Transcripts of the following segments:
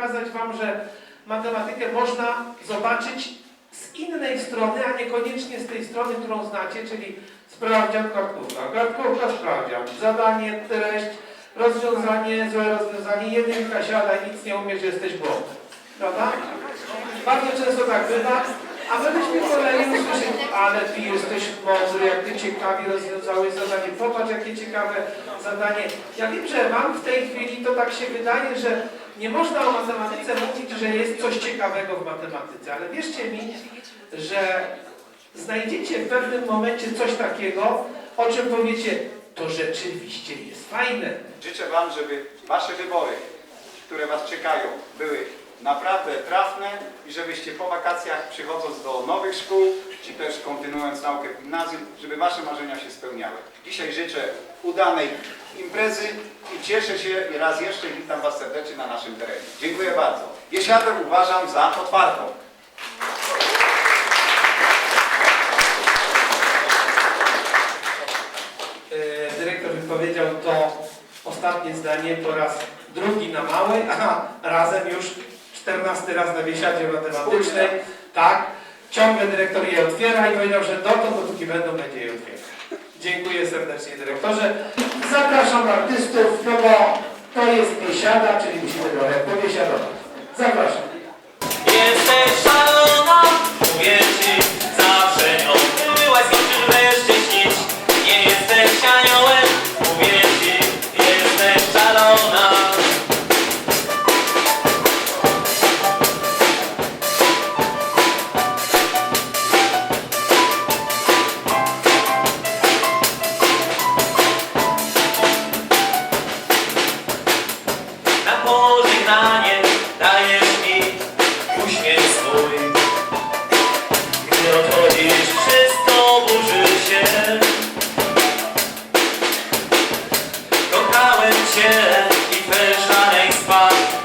pokazać Wam, że matematykę można zobaczyć z innej strony, a niekoniecznie z tej strony, którą znacie, czyli sprawdzian, kartkówka, kartkówka, sprawdzian, zadanie, treść, rozwiązanie, złe rozwiązanie, jedynka, siadaj, nic nie umiesz, jesteś głodny. Prawda? Bardzo często tak bywa, a my byśmy z kolei usłyszeli, ale ty jesteś mądry, jak ty ciekawie rozwiązałeś zadanie, popatrz jakie ciekawe zadanie. Ja wiem, że wam w tej chwili to tak się wydaje, że nie można o matematyce mówić, że jest coś ciekawego w matematyce, ale wierzcie mi, że znajdziecie w pewnym momencie coś takiego, o czym powiecie, to rzeczywiście jest fajne. Życzę Wam, żeby Wasze wybory, które Was czekają, były naprawdę trafne i żebyście po wakacjach przychodząc do nowych szkół, czy też kontynuując naukę w gimnazjum, żeby Wasze marzenia się spełniały. Dzisiaj życzę udanej imprezy i cieszę się i raz jeszcze witam Was serdecznie na naszym terenie. Dziękuję bardzo. Jesiadę uważam za otwartą. E, dyrektor wypowiedział to ostatnie zdanie po raz drugi na małej, a razem już czternasty raz na biesiadzie matematycznej. Tak, ciągle dyrektor je otwiera i powiedział, że dotąd, dopóki będą, będzie je otwierać. Dziękuję serdecznie dyrektorze. Zapraszam artystów, no bo to jest biesiada, czyli musimy trochę pobiesiadować. Zapraszam. fun.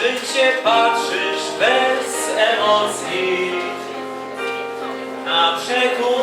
życie patrzysz bez emocji. Na przekór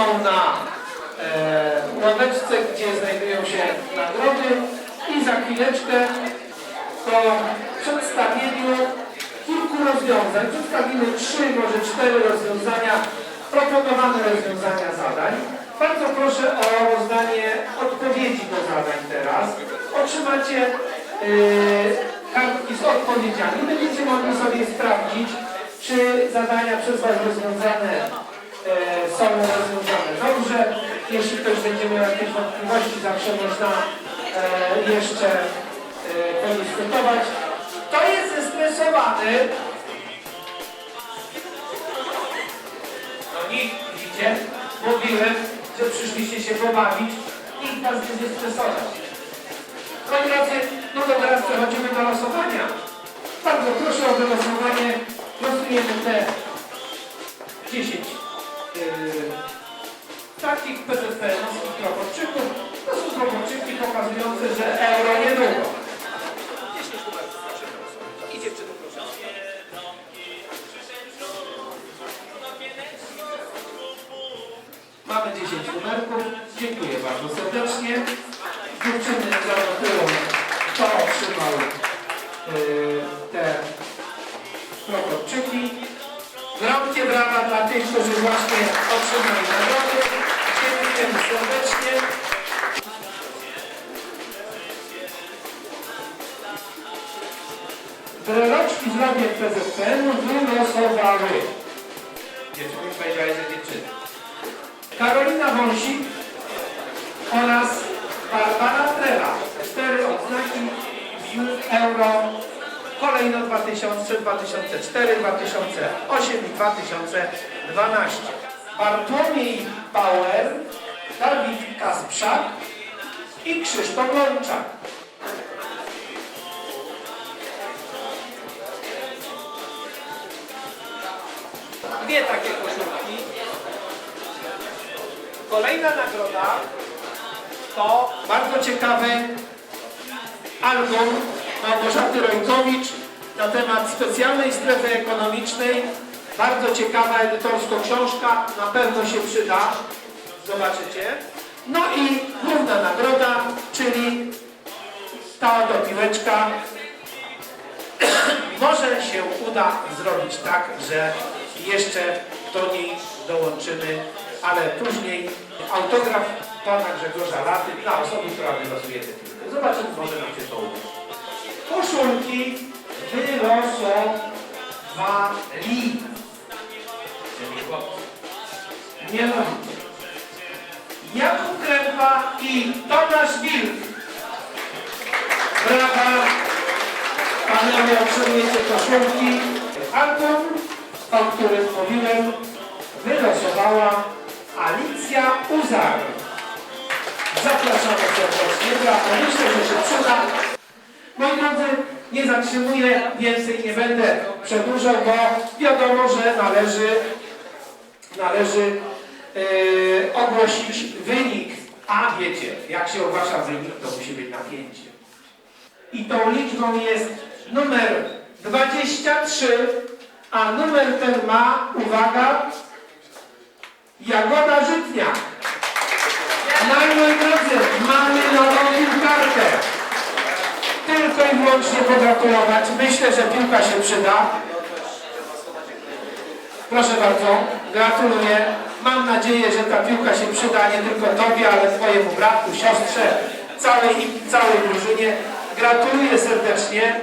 są na e, ławeczce, gdzie znajdują się nagrody i za chwileczkę po przedstawieniu kilku rozwiązań, przedstawimy trzy, może cztery rozwiązania, proponowane rozwiązania zadań. Bardzo proszę o rozdanie odpowiedzi do zadań teraz. Otrzymacie yy, kartki z odpowiedziami. Będziecie mogli sobie sprawdzić, czy zadania przez Was rozwiązane są rozwiązane dobrze. Jeśli ktoś będzie miał jakieś wątpliwości, zawsze można e, jeszcze e, podyskutować. Kto jest zestresowany? No nikt, widzicie? Mówiłem, że przyszliście się pobawić. Nikt nas nie zestresować. Drodzy, no to teraz przechodzimy do losowania. Bardzo proszę o wylosowanie. Losujemy te 10 yy, takich PZPN-owskich proporczyków. To są proporczyki pokazujące, że euro niedługo. 10 numerów proszę. I dziewczyny proszę. Mamy 10 numerków. Dziękuję bardzo serdecznie. Dziewczyny zanotują, kto otrzymał yy, te proporczyki. Gromkie brawa dla tych, którzy właśnie otrzymali nagrody. Dziękujemy serdecznie. Breloczki z Radia PZPN wylosowały. Dziewczyny powiedziałeś, że dziewczyny. Karolina Wąsik oraz Barbara Trela. Cztery odznaki euro. Kolejno 2000, 2004, 2008 i 2012. Bartłomiej Bauer, Dawid Kasprzak i Krzysztof Łączak. Dwie takie koszulki. Kolejna nagroda to bardzo ciekawy album Małgorzaty Rojkowicz na temat specjalnej strefy ekonomicznej. Bardzo ciekawa edytorsko książka, na pewno się przyda. Zobaczycie. No i główna nagroda, czyli ta oto piłeczka. Może się uda zrobić tak, że jeszcze do niej dołączymy, ale później autograf pana Grzegorza Laty dla osoby, która wylosuje tę piłkę. Zobaczymy, może nam się to uda. Koszulki wylosowali. Czyli chłopcy. Mianowicie. Jakub Krępa i Tomasz Wilk. Brawa. Panowie otrzymujecie koszulki. Album, o którym mówiłem, wylosowała Alicja Uzar. Zapraszamy serdecznie. Brawo. Myślę, że się przyda. Moi drodzy, nie zatrzymuję, więcej nie będę przedłużał, bo wiadomo, że należy, należy e, ogłosić wynik. A wiecie, jak się ogłasza wynik, to musi być napięcie. I tą liczbą jest numer 23, a numer ten ma, uwaga, Jagoda Żytniak. No i moi drodzy, mamy nową piłkarkę. Tylko i wyłącznie pogratulować. Myślę, że piłka się przyda. Proszę bardzo, gratuluję. Mam nadzieję, że ta piłka się przyda nie tylko Tobie, ale Twojemu bratku, siostrze, całej, całej drużynie. Gratuluję serdecznie.